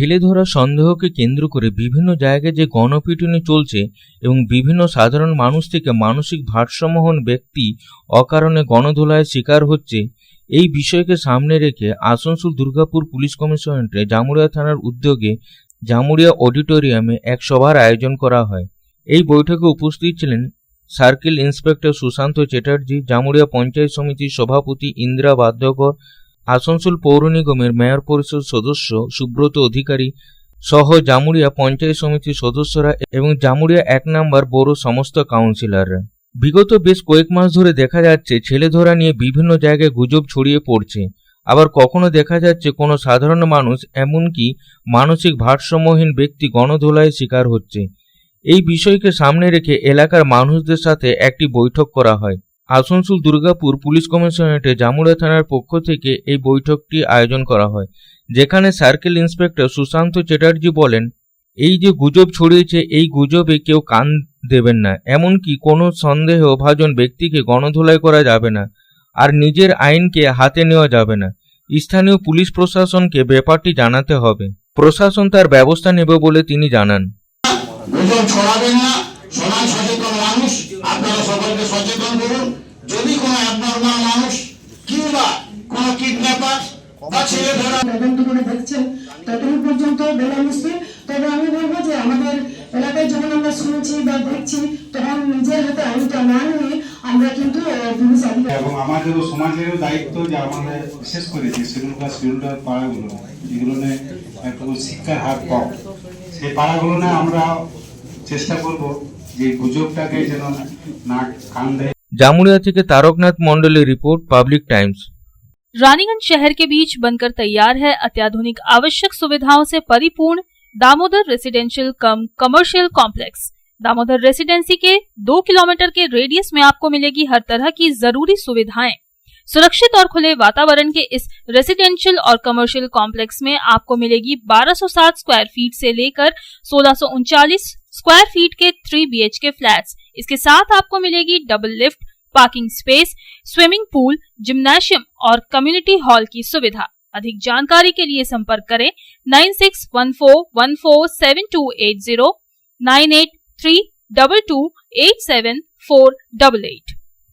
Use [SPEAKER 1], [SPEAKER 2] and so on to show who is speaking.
[SPEAKER 1] ছেলে ধরা সন্দেহকে কেন্দ্র করে বিভিন্ন জায়গায় যে গণপিটুনি চলছে এবং বিভিন্ন সাধারণ মানুষ থেকে মানসিক ভারসাম্যহীন ব্যক্তি অকারণে গণধোলায় শিকার হচ্ছে, এই বিষয়কে সামনে রেখে আসানসোল দুর্গাপুর পুলিশ কমিশনারেটে জামুরিয়া থানার উদ্যোগে জামুরিয়া অডিটোরিয়ামে এক সভার আয়োজন করা হয়। এই বৈঠকে উপস্থিত ছিলেন সার্কেল ইন্সপেক্টর সুশান্ত চ্যাটার্জি জামুরিয়া পঞ্চায়েত সমিতির সভাপতি ইন্দিরা বাধ্যকর আসানসোল পৌর নিগমের মেয়র পরিষদ সদস্য, সুব্রত অধিকারী সহ জামুরিয়া পঞ্চায়েত সমিতির সদস্যরা এবং জামুরিয়া এক নম্বর বড় সমস্ত কাউন্সিলররা বিগত বেশ কয়েক মাস ধরে দেখা যাচ্ছে ছেলে ধরা নিয়ে বিভিন্ন জায়গায় গুজব ছড়িয়ে পড়ছে। আবার কখনো দেখা যাচ্ছে কোনো সাধারণ মানুষ, এমনকি মানসিক ভারসাম্যহীন ব্যক্তি গণধোলায় শিকার হচ্ছে। এই বিষয়কে সামনে রেখে এলাকার মানুষদের সাথে একটি বৈঠক করা হয়। আসানসোল দুর্গাপুর পুলিশ কমিশনারেটে জামুড়া থানার পক্ষ থেকে এই বৈঠকটি আয়োজন করা হয়, যেখানে সার্কেল ইন্সপেক্টর সুশান্ত চ্যাটার্জি বলেন, এই যে গুজব ছড়িয়েছে, এই গুজবে কেউ কান দেবেন না। এমনকি কোনো সন্দেহভাজন ব্যক্তিকে গণধোলাই করা যাবে না আর নিজের আইনকে হাতে নেওয়া যাবে না। স্থানীয় পুলিশ প্রশাসনকে ব্যাপারটি জানাতে হবে। প্রশাসন তার ব্যবস্থা নেবে বলে তিনি জানান।
[SPEAKER 2] ছড়াবেন না আপনারা সকলকে সচেতন করুন। যদি কোনো অ্যাবনর্মাল মানুষ কিংবা কোনো কিডন্যাপার বা ছেলে ধরা
[SPEAKER 3] তদন্ত করে দেখছেন পর্যন্ত বেলা মুশকিল তবে আমি বলব যে আমাদের এলাকায় যখন আমরা শুনছি বা দেখছি তখন নিজের হাতে আইনটা না নিয়ে আমরা কিন্তু আহ, পুলিশ আধিকারিক
[SPEAKER 4] এবং আমাদেরও সমাজেরও দায়িত্ব যে আমাদের বিশেষ করে যে শিডিউল কাস্ট শিডিউল পাড়াগুলো। যেগুলো নিয়ে একটু শিক্ষার হার কম। সেই পাড়াগুলো নিয়ে আমরা চেষ্টা করব যে গুজবটাকে যেন না কান দেয়
[SPEAKER 1] জামুরিয়া থেকে তারকনাথ মন্ডলের রিপোর্ট পাবলিক টাইমস
[SPEAKER 5] रानीगंज शहर के बीच बनकर तैयार है अत्याधुनिक आवश्यक सुविधाओं से परिपूर्ण Damodar residential cum commercial complex Damodar residency के दो किलोमीटर के रेडियस में आपको मिलेगी हर तरह की जरूरी सुविधाएं सुरक्षित और खुले वातावरण के इस रेसिडेंशियल और कमर्शियल कॉम्प्लेक्स में आपको मिलेगी 1260 स्क्वायर फीट से लेकर सोलह स्क्वायर फीट के three B H K flat इसके साथ आपको मिलेगी double lift parking space swimming pool gymnasium और कम्युनिटी हॉल की सुविधा. अधिक जानकारी के लिए संपर्क करें nine six one four one four seven two eight zero nine eight three double two eight seven four double eight